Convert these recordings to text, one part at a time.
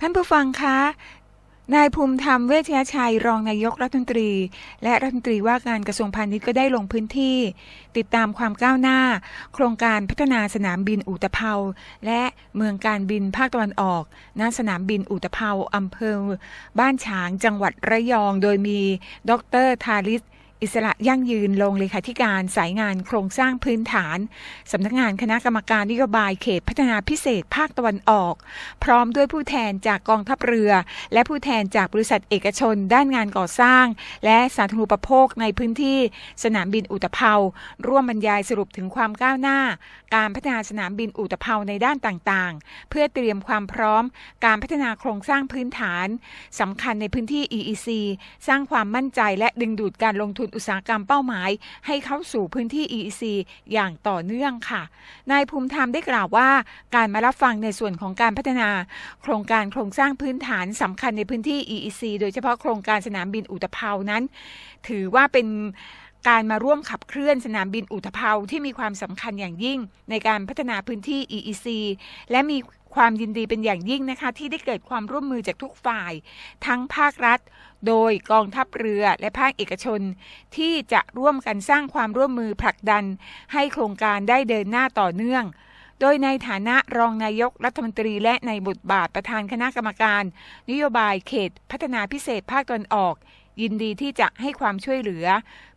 ท่านผู้ฟังคะ นายภูมิธรรมเวชยชัยรองนายกรัฐมนตรี และรัฐมนตรีว่าการกระทรวงพาณิชย์ก็ได้ลงพื้นที่ ติดตามความก้าวหน้า โครงการพัฒนาสนามบินอุตภเปาและเมืองการบินภาคตะวันออกณสนามบินอุตภเปาอำเภอ บ้านฉางจังหวัดระยอง โดยมี ดรทาริส อิสระยั่งยืนลงเลขาธิการสายงานโครงสร้างพื้นฐาน สำนักงานคณะกรรมการนโยบายเขตพัฒนาพิเศษภาคตะวันออก พร้อมด้วยผู้แทนจากกองทัพเรือ และผู้แทนจากบริษัทเอกชน ด้านงานก่อสร้าง และสาธารณูปโภคในพื้นที่สนามบินอุตภเปาร่วมบรรยายสรุปถึงความก้าวหน้า การพัฒนาสนามบินอุตภเปาในด้านต่างๆ เพื่อเตรียมความพร้อม การพัฒนาโครงสร้างพื้นฐานสำคัญในพื้นที่ EEC สร้างความมั่นใจและดึงดูดการลงทุนอุตสาหกรรมเป้าหมาย ให้เข้าสู่พื้นที่ EEC อย่างต่อเนื่องค่ะ นายภูมิธรรมได้กล่าวว่า การมารับฟังในส่วนของการพัฒนา โครงการโครงสร้างพื้นฐานสำคัญในพื้นที่ EEC โดยเฉพาะโครงการสนามบินอุตภเปานั้น ถือว่าเป็น การมาร่วมขับเคลื่อนสนามบินอุตภเปาที่มีความสำคัญอย่างยิ่ง ในการพัฒนาพื้นที่ EEC และมีความยินดีเป็นอย่างยิ่งนะคะ ที่ได้เกิดความร่วมมือจากทุกฝ่าย ทั้งภาครัฐ โดยกองทัพเรือและภาคเอกชน ที่จะร่วมกันสร้างความร่วมมือผลักดัน ให้โครงการได้เดินหน้าต่อเนื่องโดยในฐานะรองนายกรัฐมนตรีและในบทบาทประธานคณะกรรมการ นโยบายเขตพัฒนาพิเศษภาคตะวันออก ยินดีที่จะให้ความช่วยเหลือ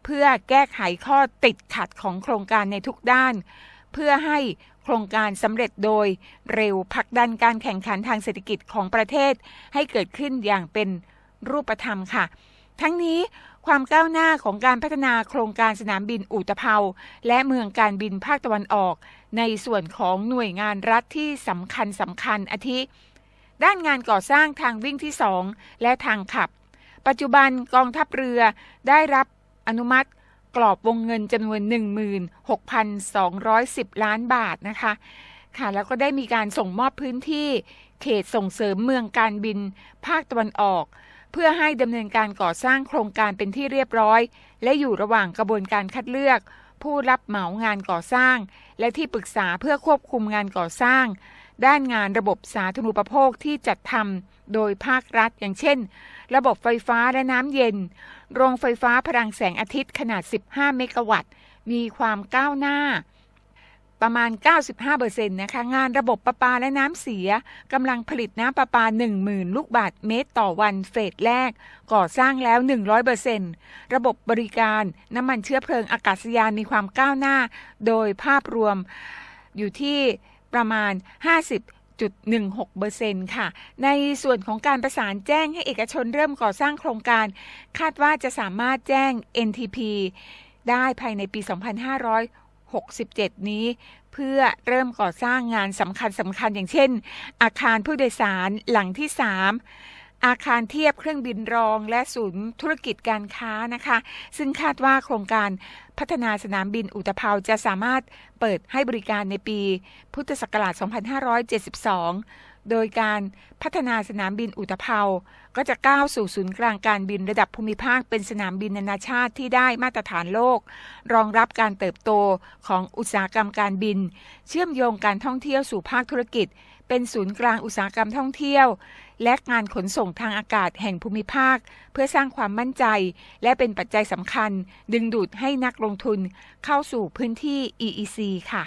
เพื่อแก้ไขข้อติดขัดของโครงการในทุกด้าน เพื่อให้โครงการสำเร็จโดยเร็วผลักดันการแข่งขันทางเศรษฐกิจของประเทศ ให้เกิดขึ้นอย่างเป็นรูปธรรมค่ะ ทั้งนี้ความก้าวหน้าของการพัฒนาโครงการสนามบินอุตภเปาและเมืองการบินภาคตะวันออก ในส่วนของหน่วยงานรัฐที่สำคัญสำคัญอาทิ ด้านงานก่อสร้างทางวิ่งที่ 2 และทางขับ ปัจจุบันกองทัพเรือได้รับอนุมัติกรอบวงเงินจำนวน 16,210 ล้านบาทนะคะ ค่ะ แล้วก็ได้มีการส่งมอบพื้นที่เขตส่งเสริมเมืองการบินภาคตะวันออก เพื่อให้ดำเนินการก่อสร้างโครงการเป็นที่เรียบร้อย และอยู่ระหว่างกระบวนการคัดเลือก ผู้รับเหมางานก่อสร้าง และที่ปรึกษาเพื่อควบคุมงานก่อสร้าง ด้านงานระบบสาธารณูปโภคที่จัดทำโดยภาครัฐอย่างเช่น ระบบไฟฟ้าและน้ำเย็น โรงไฟฟ้าพลังแสงอาทิตย์ขนาด 15 เมกะวัตต์ มีความก้าวหน้า ประมาณ 95%นะคะ งานระบบประปาและน้ำเสียกำลังผลิตน้ำประปา 10,000 ลูกบาทเมตรต่อวันเฟสแรก ก่อสร้างแล้ว 100%ระบบบริการน้ำมันเชื้อเพลิงอากาศยานมีความก้าวหน้า โดยภาพรวมอยู่ที่ ประมาณ50.16%ค่ะ ในส่วนของการประสานแจ้งให้เอกชนเริ่มก่อสร้างโครงการ คาดว่าจะสามารถแจ้ง NTP ได้ภายในปี 2567 นี้ เพื่อเริ่มก่อสร้างงานสำคัญสำคัญอย่างเช่น อาคารผู้โดยสารหลังที่ 3 อาคารเทียบเครื่องบินรองและศูนย์ธุรกิจการค้านะคะ ซึ่งคาดว่าโครงการ พัฒนาสนามบินอุตภเปาจะสามารถเปิดให้บริการในปีพุทธศักราช 2572 โดยการพัฒนาสนามบินอุตภเปาก็จะก้าวสู่ศูนย์กลางการบินระดับภูมิภาคเป็นสนามบินนานาชาติที่ได้มาตรฐานโลก รองรับการเติบโตของอุตสาหกรรมการบิน เชื่อมโยงการท่องเที่ยวสู่ภาคธุรกิจ เป็นศูนย์กลางอุตสาหกรรมท่องเที่ยว และงานขนส่งทางอากาศแห่งภูมิภาค เพื่อสร้างความมั่นใจ และเป็นปัจจัยสำคัญ ดึงดูดให้นักลงทุนเข้าสู่พื้นที่ EEC ค่ะ